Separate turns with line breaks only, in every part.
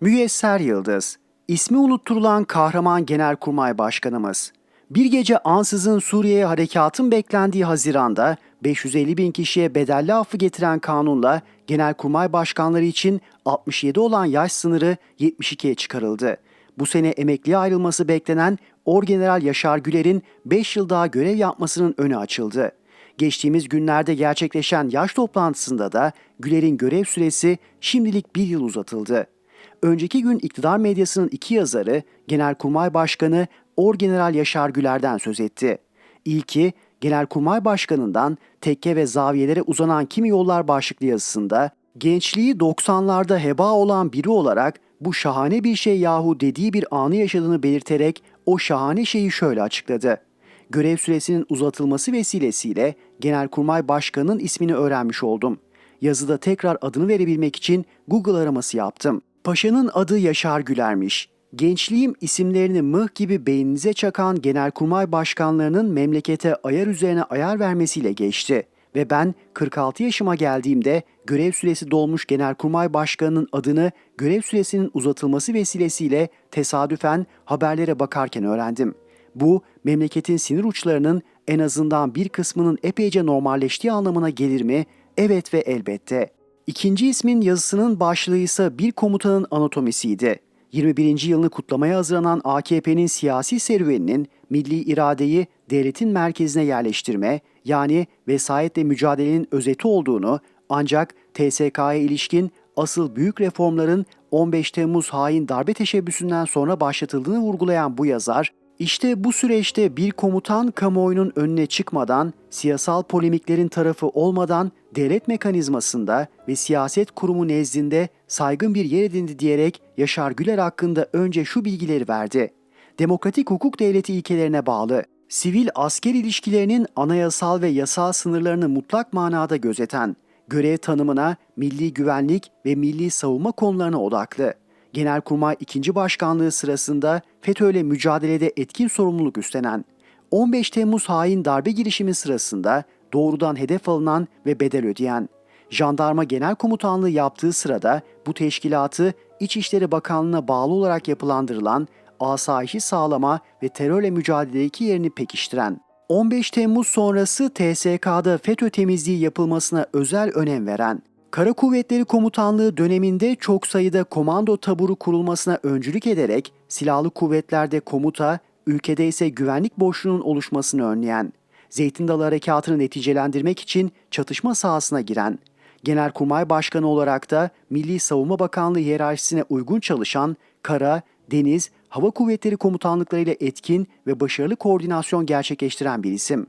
Müyesser Yıldız, ismi unutturulan kahraman Genelkurmay Başkanımız. Bir gece ansızın Suriye'ye harekatın beklendiği Haziran'da 550 bin kişiye bedelli affı getiren kanunla Genelkurmay Başkanları için 67 olan yaş sınırı 72'ye çıkarıldı. Bu sene emekliye ayrılması beklenen Orgeneral Yaşar Güler'in 5 yıl daha görev yapmasının önü açıldı. Geçtiğimiz günlerde gerçekleşen yaş toplantısında da Güler'in görev süresi şimdilik bir yıl uzatıldı. Önceki gün iktidar medyasının iki yazarı Genelkurmay Başkanı Orgeneral Yaşar Güler'den söz etti. İlki Genelkurmay Başkanı'ndan tekke ve zaviyelere uzanan kimi yollar başlıklı yazısında gençliği 90'larda heba olan biri olarak bu şahane bir şey yahu dediği bir anı yaşadığını belirterek o şahane şeyi şöyle açıkladı. Görev süresinin uzatılması vesilesiyle Genelkurmay Başkanı'nın ismini öğrenmiş oldum. Yazıda tekrar adını verebilmek için Google araması yaptım. Paşa'nın adı Yaşar Güler'miş. Gençliğim isimlerini mıh gibi beyninize çakan genelkurmay başkanlarının memlekete ayar üzerine ayar vermesiyle geçti. Ve ben 46 yaşıma geldiğimde görev süresi dolmuş genelkurmay başkanının adını görev süresinin uzatılması vesilesiyle tesadüfen haberlere bakarken öğrendim. Bu memleketin sinir uçlarının en azından bir kısmının epeyce normalleştiği anlamına gelir mi? Evet ve elbette. İkinci ismin yazısının başlığı ise bir komutanın anatomisiydi. 21. yılını kutlamaya hazırlanan AKP'nin siyasi serüveninin milli iradeyi devletin merkezine yerleştirme yani vesayetle mücadelenin özeti olduğunu ancak TSK'ya ilişkin asıl büyük reformların 15 Temmuz hain darbe teşebbüsünden sonra başlatıldığını vurgulayan bu yazar, işte bu süreçte bir komutan kamuoyunun önüne çıkmadan, siyasal polemiklerin tarafı olmadan devlet mekanizmasında ve siyaset kurumu nezdinde saygın bir yer edindi diyerek Yaşar Güler hakkında önce şu bilgileri verdi. Demokratik hukuk devleti ilkelerine bağlı, sivil asker ilişkilerinin anayasal ve yasal sınırlarını mutlak manada gözeten, görev tanımına, milli güvenlik ve milli savunma konularına odaklı. Genelkurmay 2. Başkanlığı sırasında FETÖ'yle mücadelede etkin sorumluluk üstlenen, 15 Temmuz hain darbe girişimi sırasında doğrudan hedef alınan ve bedel ödeyen, Jandarma Genel Komutanlığı yaptığı sırada bu teşkilatı İçişleri Bakanlığı'na bağlı olarak yapılandırılan asayişi sağlama ve terörle mücadeledeki yerini pekiştiren, 15 Temmuz sonrası TSK'da FETÖ temizliği yapılmasına özel önem veren, Kara Kuvvetleri Komutanlığı döneminde çok sayıda komando taburu kurulmasına öncülük ederek silahlı kuvvetlerde komuta, ülkede ise güvenlik boşluğunun oluşmasını önleyen, Zeytin Dalı Harekatı'nı neticelendirmek için çatışma sahasına giren, Genelkurmay Başkanı olarak da Milli Savunma Bakanlığı hiyerarşisine uygun çalışan Kara, Deniz, Hava Kuvvetleri Komutanlıklarıyla etkin ve başarılı koordinasyon gerçekleştiren bir isim.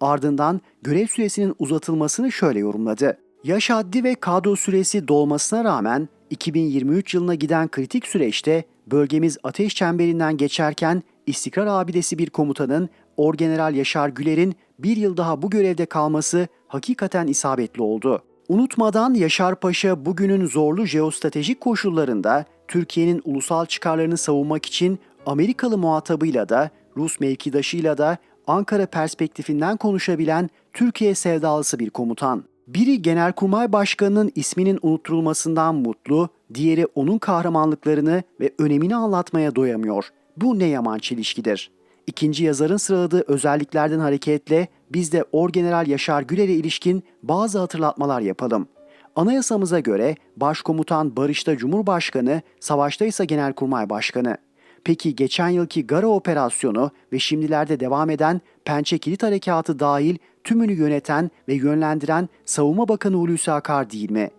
Ardından görev süresinin uzatılmasını şöyle yorumladı. Yaş haddi ve kadro süresi dolmasına rağmen 2023 yılına giden kritik süreçte bölgemiz ateş çemberinden geçerken istikrar abidesi bir komutanın Orgeneral Yaşar Güler'in bir yıl daha bu görevde kalması hakikaten isabetli oldu. Unutmadan Yaşar Paşa bugünün zorlu jeostratejik koşullarında Türkiye'nin ulusal çıkarlarını savunmak için Amerikalı muhatabıyla da Rus mevkidaşıyla da Ankara perspektifinden konuşabilen Türkiye sevdalısı bir komutan. Biri Genelkurmay Başkanı'nın isminin unutturulmasından mutlu, diğeri onun kahramanlıklarını ve önemini anlatmaya doyamıyor. Bu ne yaman çelişkidir. İkinci yazarın sıraladığı özelliklerden hareketle biz de Orgeneral Yaşar Güler'e ilişkin bazı hatırlatmalar yapalım. Anayasamıza göre Başkomutan Barış'ta Cumhurbaşkanı, Savaşta ise Genelkurmay Başkanı. Peki geçen yılki Gara operasyonu ve şimdilerde devam eden Pençe Kilit Harekatı dahil tümünü yöneten ve yönlendiren Savunma Bakanı Hulusi Akar değil mi?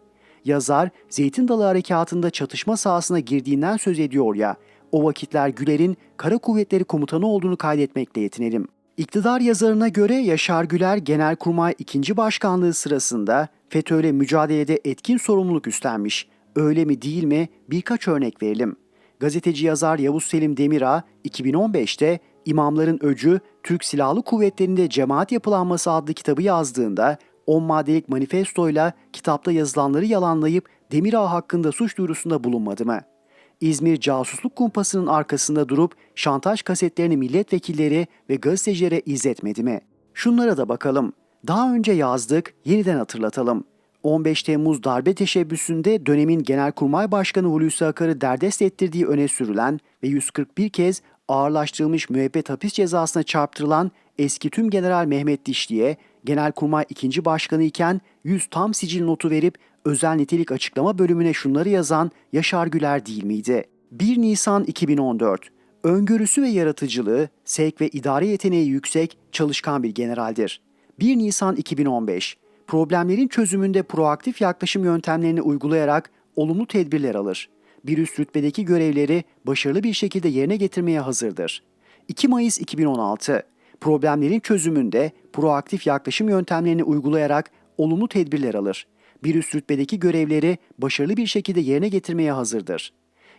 Yazar Zeytin Dalı Harekatı'nda çatışma sahasına girdiğinden söz ediyor ya, o vakitler Güler'in Kara Kuvvetleri Komutanı olduğunu kaydetmekle yetinelim. İktidar yazarına göre Yaşar Güler Genelkurmay 2. Başkanlığı sırasında FETÖ'yle mücadelede etkin sorumluluk üstlenmiş. Öyle mi değil mi birkaç örnek verelim. Gazeteci yazar Yavuz Selim Demirağ 2015'te İmamların Öcü Türk Silahlı Kuvvetleri'nde Cemaat Yapılanması adlı kitabı yazdığında 10 maddelik manifestoyla kitapta yazılanları yalanlayıp Demirağ hakkında suç duyurusunda bulunmadı mı? İzmir casusluk kumpasının arkasında durup şantaj kasetlerini milletvekilleri ve gazetecilere izletmedi mi? Şunlara da bakalım. Daha önce yazdık, yeniden hatırlatalım. 15 Temmuz darbe teşebbüsünde dönemin Genelkurmay Başkanı Hulusi Akar'ı derdest ettirdiği öne sürülen ve 141 kez ağırlaştırılmış müebbet hapis cezasına çarptırılan eski tüm General Mehmet Dişli'ye Genelkurmay 2. Başkanı iken 100 tam sicil notu verip özel nitelik açıklama bölümüne şunları yazan Yaşar Güler değil miydi? 1 Nisan 2014 Öngörüsü ve yaratıcılığı, sevk ve idare yeteneği yüksek, çalışkan bir generaldir. 1 Nisan 2015 Problemlerin çözümünde proaktif yaklaşım yöntemlerini uygulayarak olumlu tedbirler alır. Bir üst rütbedeki görevleri başarılı bir şekilde yerine getirmeye hazırdır. 2 Mayıs 2016 Problemlerin çözümünde proaktif yaklaşım yöntemlerini uygulayarak olumlu tedbirler alır. Bir üst rütbedeki görevleri başarılı bir şekilde yerine getirmeye hazırdır.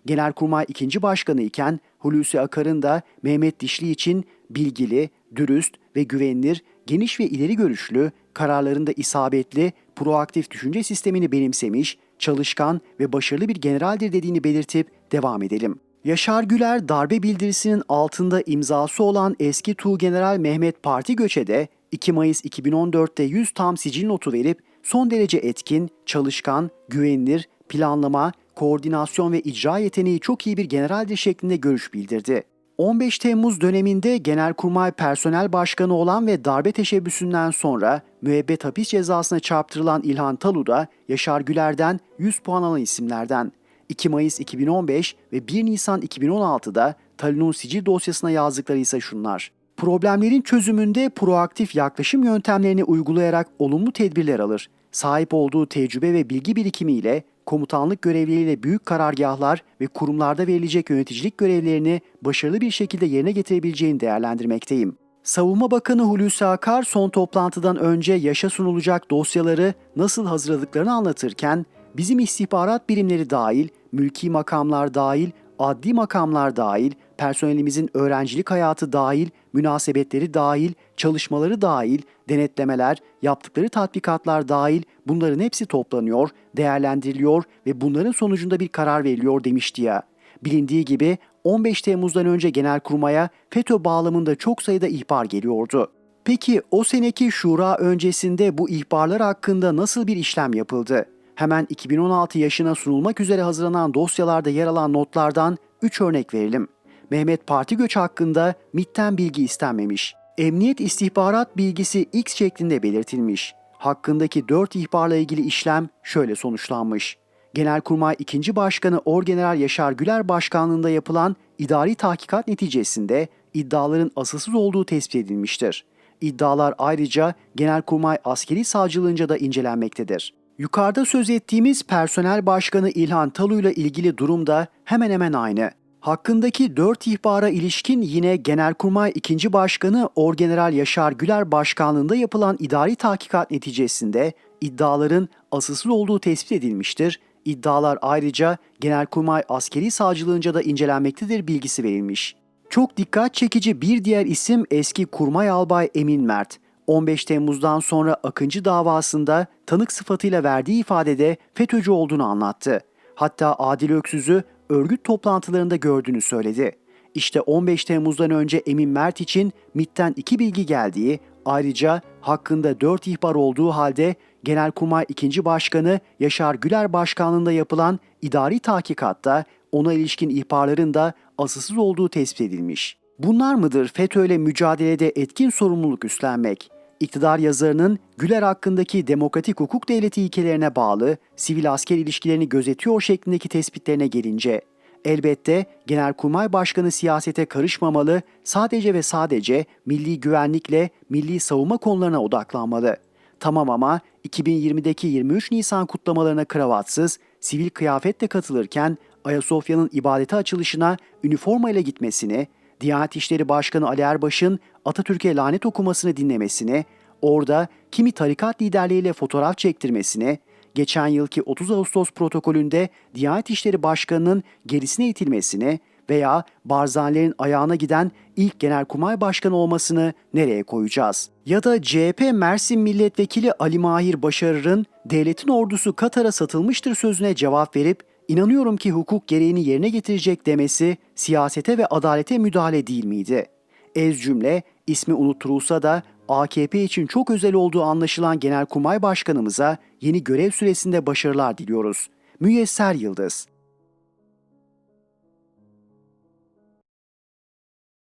Genelkurmay 2. Başkanı iken Hulusi Akar'ın da Mehmet Dişli için bilgili, dürüst ve güvenilir, geniş ve ileri görüşlü, kararlarında isabetli, proaktif düşünce sistemini benimsemiş, çalışkan ve başarılı bir generaldir dediğini belirtip devam edelim. Yaşar Güler darbe bildirisinin altında imzası olan eski Tuğgeneral Mehmet Parti Göçe'de 2 Mayıs 2014'te 100 tam sicil notu verip son derece etkin, çalışkan, güvenilir, planlama, koordinasyon ve icra yeteneği çok iyi bir generaldir şeklinde görüş bildirdi. 15 Temmuz döneminde Genelkurmay Personel Başkanı olan ve darbe teşebbüsünden sonra müebbet hapis cezasına çarptırılan İlhan Talu da Yaşar Güler'den 100 puan alan isimlerden. 2 Mayıs 2015 ve 1 Nisan 2016'da Talu'nun sicil dosyasına yazdıkları ise şunlar. Problemlerin çözümünde proaktif yaklaşım yöntemlerini uygulayarak olumlu tedbirler alır. Sahip olduğu tecrübe ve bilgi birikimiyle komutanlık görevleriyle büyük karargahlar ve kurumlarda verilecek yöneticilik görevlerini başarılı bir şekilde yerine getirebileceğini değerlendirmekteyim. Savunma Bakanı Hulusi Akar son toplantıdan önce yaşa sunulacak dosyaları nasıl hazırladıklarını anlatırken bizim istihbarat birimleri dahil, mülki makamlar dahil, adli makamlar dahil, personelimizin öğrencilik hayatı dahil, münasebetleri dahil, çalışmaları dahil, denetlemeler, yaptıkları tatbikatlar dahil bunların hepsi toplanıyor, değerlendiriliyor ve bunların sonucunda bir karar veriliyor demişti ya. Bilindiği gibi 15 Temmuz'dan önce Genelkurmay'a FETÖ bağlamında çok sayıda ihbar geliyordu. Peki o seneki şura öncesinde bu ihbarlar hakkında nasıl bir işlem yapıldı? Hemen 2016 yaşına sunulmak üzere hazırlanan dosyalarda yer alan notlardan 3 örnek verelim. Mehmet Parti Göç hakkında MİT'ten bilgi istenmemiş. Emniyet istihbarat bilgisi X şeklinde belirtilmiş. Hakkındaki 4 ihbarla ilgili işlem şöyle sonuçlanmış. Genelkurmay 2. Başkanı Orgeneral Yaşar Güler başkanlığında yapılan idari tahkikat neticesinde iddiaların asılsız olduğu tespit edilmiştir. İddialar ayrıca Genelkurmay Askeri Savcılığınca da incelenmektedir. Yukarıda söz ettiğimiz personel başkanı İlhan Talu ile ilgili durum da hemen hemen aynı. Hakkındaki 4 ihbara ilişkin yine Genelkurmay 2. Başkanı Orgeneral Yaşar Güler başkanlığında yapılan idari tahkikat neticesinde iddiaların asılsız olduğu tespit edilmiştir. İddialar ayrıca Genelkurmay Askeri Savcılığınca da incelenmektedir bilgisi verilmiş. Çok dikkat çekici bir diğer isim eski Kurmay Albay Emin Mert. 15 Temmuz'dan sonra Akıncı davasında tanık sıfatıyla verdiği ifadede FETÖ'cü olduğunu anlattı. Hatta Adil Öksüz'ü örgüt toplantılarında gördüğünü söyledi. İşte 15 Temmuz'dan önce Emin Mert için MİT'ten iki bilgi geldiği, ayrıca hakkında 4 ihbar olduğu halde Genelkurmay 2. Başkanı Yaşar Güler başkanlığında yapılan idari tahkikatta ona ilişkin ihbarların da asılsız olduğu tespit edilmiş. Bunlar mıdır FETÖ'yle mücadelede etkin sorumluluk üstlenmek? İktidar yazarının Güler hakkındaki demokratik hukuk devleti ilkelerine bağlı sivil asker ilişkilerini gözetiyor şeklindeki tespitlerine gelince, elbette Genelkurmay Başkanı siyasete karışmamalı, sadece ve sadece milli güvenlikle milli savunma konularına odaklanmalı. Tamam ama 2020'deki 23 Nisan kutlamalarına kravatsız, sivil kıyafetle katılırken Ayasofya'nın ibadete açılışına üniforma ile gitmesini, Diyanet İşleri Başkanı Ali Erbaş'ın Atatürk'e lanet okumasını dinlemesini, orada kimi tarikat liderleriyle fotoğraf çektirmesini, geçen yılki 30 Ağustos protokolünde Diyanet İşleri Başkanı'nın gerisine itilmesini veya Barzanilerin ayağına giden ilk Genelkurmay Başkanı olmasını nereye koyacağız? Ya da CHP Mersin Milletvekili Ali Mahir Başarır'ın devletin ordusu Katar'a satılmıştır sözüne cevap verip inanıyorum ki hukuk gereğini yerine getirecek demesi siyasete ve adalete müdahale değil miydi? Ez cümle ismi unutturulsa da AKP için çok özel olduğu anlaşılan Genelkurmay Başkanımıza yeni görev süresinde başarılar diliyoruz. Müyesser Yıldız